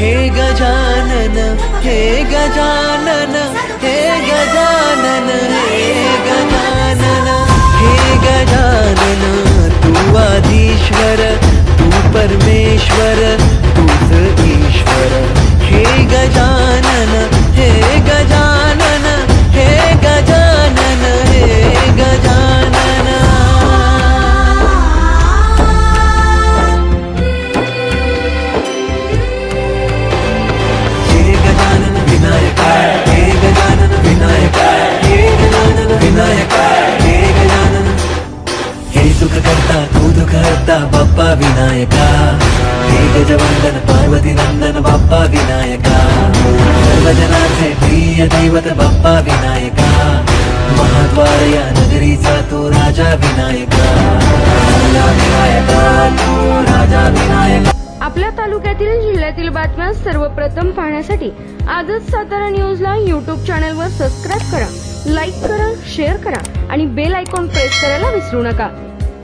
हे गजानन हे गजानन. बाप्पा विनायका हे गजवंदन पार्वती नंदन बाप्पा विनायका सर्वजनांचे प्रिय दैवत बाप्पा विनायका महाद्वार या नगरीचा तो राजा विनायका राजा राजा आपल्या तालुक्यातील जिल्ह्यातील बातम्या सर्वप्रथम पाहण्यासाठी आजच सातारा न्यूजला यूट्यूब चॅनलवर सबस्क्राईब करा लाईक करा शेअर करा आणि बेल आयकॉन प्रेस करायला विसरू नका.